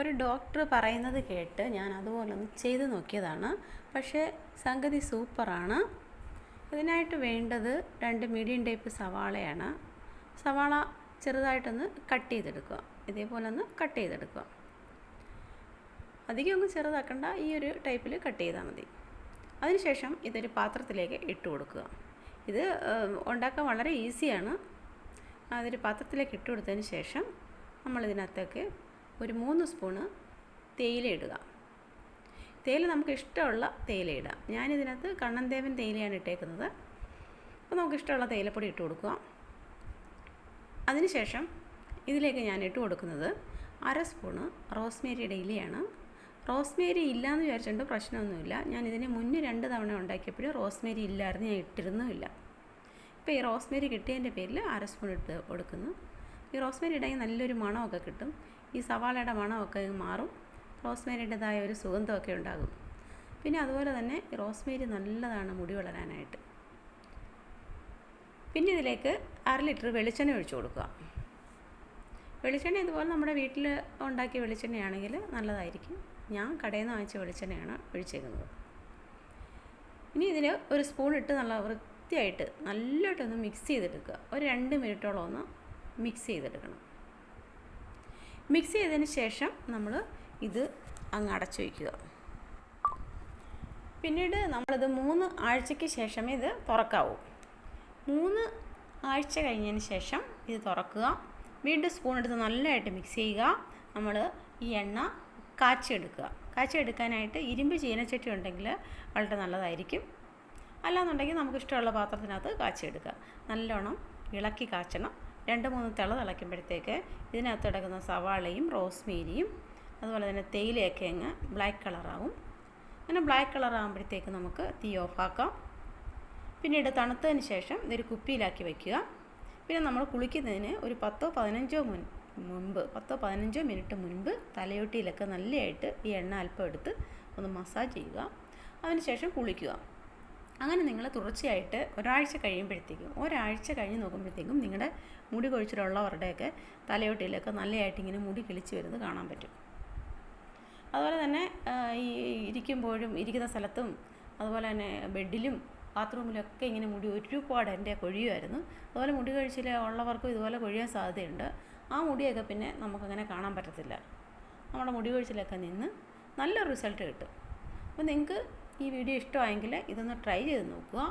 ഒരു ഡോക്ടർ പറയുന്നത് കേട്ട് ഞാൻ അതുപോലെ ഒന്ന് ചെയ്ത് നോക്കിയതാണ്. പക്ഷേ സംഗതി സൂപ്പറാണ്. ഇതിനായിട്ട് വേണ്ടത് രണ്ട് മീഡിയം ടൈപ്പ് സവാളയാണ്. സവാള ചെറുതായിട്ടൊന്ന് കട്ട് ചെയ്തെടുക്കുക. ഇതേപോലെ ഒന്ന് കട്ട് ചെയ്തെടുക്കുക. അധികം ഒന്ന് ചെറുതാക്കണ്ട. ഈ ഒരു ടൈപ്പിൽ കട്ട് ചെയ്താൽ മതി. അതിനുശേഷം ഇതൊരു പാത്രത്തിലേക്ക് ഇട്ട് കൊടുക്കുക. ഇത് ഉണ്ടാക്കാൻ വളരെ ഈസിയാണ്. അതൊരു പാത്രത്തിലേക്ക് ഇട്ട് കൊടുത്തതിന് ശേഷം നമ്മളിതിനകത്തേക്ക് ഒരു മൂന്ന് സ്പൂണ് തേയില ഇടുക. തേയില നമുക്ക് ഇഷ്ടമുള്ള തേയില ഇടാം ഞാനിതിനകത്ത് കണ്ണൻദേവൻ തേയിലയാണ് ഇട്ടേക്കുന്നത്. അപ്പോൾ നമുക്ക് ഇഷ്ടമുള്ള തേയിലപ്പൊടി ഇട്ട് കൊടുക്കുക. അതിനുശേഷം ഇതിലേക്ക് ഞാൻ ഇട്ട് കൊടുക്കുന്നത് അര സ്പൂണ് റോസ്മേരിയുടെ ഇലയാണ് റോസ്മേരി ഇല്ല എന്ന് വിചാരിച്ചുകൊണ്ട് പ്രശ്നമൊന്നുമില്ല. ഞാൻ ഇതിന് മുന്നേ രണ്ട് തവണ ഉണ്ടാക്കിയപ്പോഴും റോസ്മേരി ഇല്ലായിരുന്നു ഞാൻ ഇട്ടിരുന്നുമില്ല. ഇപ്പോൾ ഈ റോസ്മേരി കിട്ടിയതിന്റെ പേരിൽ അര സ്പൂൺ ഇട്ട് കൊടുക്കുന്നു. ഈ റോസ്മേരി ഇടയിൽ നല്ലൊരു മണമൊക്കെ കിട്ടും. ഈ സവാളയുടെ മണമൊക്കെ മാറും. റോസ്മേരിയുടേതായ ഒരു സുഗന്ധമൊക്കെ ഉണ്ടാകും. പിന്നെ അതുപോലെ തന്നെ റോസ്മേരി നല്ലതാണ് മുടി വളരാനായിട്ട്. പിന്നെ ഇതിലേക്ക് അര ലിറ്റർ വെളിച്ചെണ്ണ ഒഴിച്ചു കൊടുക്കുക. വെളിച്ചെണ്ണ ഇതുപോലെ നമ്മുടെ വീട്ടിൽ ഉണ്ടാക്കിയ വെളിച്ചെണ്ണയാണെങ്കിൽ നല്ലതായിരിക്കും. ഞാൻ കടയിൽ നിന്ന് വാങ്ങിച്ച വെളിച്ചെണ്ണയാണ് ഒഴിച്ചേക്കുന്നത്. ഇനി ഇതിൽ ഒരു സ്പൂൺ ഇട്ട് നല്ല വൃത്തിയായിട്ട് നല്ലതായിട്ടൊന്ന് മിക്സ് ചെയ്തെടുക്കുക. ഒരു രണ്ട് മിനിറ്റോളം ഒന്ന് മിക്സ് ചെയ്തെടുക്കണം. മിക്സ് ചെയ്തതിന് ശേഷം നമ്മൾ ഇത് അങ്ങ് അടച്ചു വയ്ക്കുക. പിന്നീട് നമ്മളിത് മൂന്ന് ആഴ്ചയ്ക്ക് ശേഷമേ ഇത് തുറക്കാവൂ. മൂന്ന് ആഴ്ച കഴിഞ്ഞതിന് ശേഷം ഇത് തുറക്കുക. വീണ്ടും സ്പൂൺ എടുത്ത് നല്ലതായിട്ട് മിക്സ് ചെയ്യുക. നമ്മൾ ഈ എണ്ണ കാച്ചിയെടുക്കുക. കാച്ചിയെടുക്കാനായിട്ട് ഇരുമ്പ് ചീനച്ചട്ടി ഉണ്ടെങ്കിൽ വളരെ നല്ലതായിരിക്കും. അല്ലാന്നുണ്ടെങ്കിൽ നമുക്ക് ഇഷ്ടമുള്ള പാത്രത്തിനകത്ത് കാച്ചിയെടുക്കുക. നല്ലോണം ഇളക്കി കാച്ചണം. രണ്ട് മൂന്ന് തിള തിളയ്ക്കുമ്പോഴത്തേക്ക് ഇതിനകത്ത് കിടക്കുന്ന സവാളയും റോസ്മേരിയും അതുപോലെ തന്നെ തേയിലയൊക്കെ അങ്ങ് ബ്ലാക്ക് കളറാവും. അങ്ങനെ ബ്ലാക്ക് കളർ ആകുമ്പോഴത്തേക്ക് നമുക്ക് തീ ഓഫാക്കാം. പിന്നീട് തണുത്തതിന് ശേഷം ഇതൊരു കുപ്പിയിലാക്കി വയ്ക്കുക പിന്നെ നമ്മൾ കുളിക്കുന്നതിന് ഒരു പത്തോ പതിനഞ്ചോ മുൻ മുൻപ് പത്തോ പതിനഞ്ചോ മിനിറ്റ് മുൻപ് തലയോട്ടിയിലൊക്കെ നല്ലതായിട്ട് ഈ എണ്ണ അല്പം എടുത്ത് ഒന്ന് മസാജ് ചെയ്യുക. അതിനുശേഷം കുളിക്കുക. അങ്ങനെ നിങ്ങൾ തുടർച്ചയായിട്ട് ഒരാഴ്ച കഴിയുമ്പോഴത്തേക്കും ഒരാഴ്ച കഴിഞ്ഞ് നോക്കുമ്പോഴത്തേക്കും നിങ്ങളുടെ മുടി കൊഴിച്ചിലുള്ളവരുടെയൊക്കെ തലയോട്ടിയിലൊക്കെ നല്ലതായിട്ട് ഇങ്ങനെ മുടി കിളിച്ച് വരുന്നത് കാണാൻ പറ്റും. അതുപോലെ തന്നെ ഈ ഇരിക്കുമ്പോഴും ഇരിക്കുന്ന സ്ഥലത്തും അതുപോലെ തന്നെ ബെഡിലും ബാത്റൂമിലൊക്കെ ഇങ്ങനെ മുടി ഒരുപാട് എന്റെ കൊഴിയുമായിരുന്നു അതുപോലെ മുടി കഴിച്ചിൽ ഉള്ളവർക്കും ഇതുപോലെ കൊഴിയാൻ സാധ്യതയുണ്ട്. ആ മുടിയൊക്കെ പിന്നെ നമുക്കങ്ങനെ കാണാൻ പറ്റത്തില്ല. നമ്മുടെ മുടി കഴിച്ചിലൊക്കെ നിന്ന് നല്ല റിസൾട്ട് കിട്ടും. അപ്പോൾ നിങ്ങൾക്ക് ഈ വീഡിയോ ഇഷ്ടമായെങ്കിൽ ഇതൊന്ന് ട്രൈ ചെയ്ത് നോക്കുക.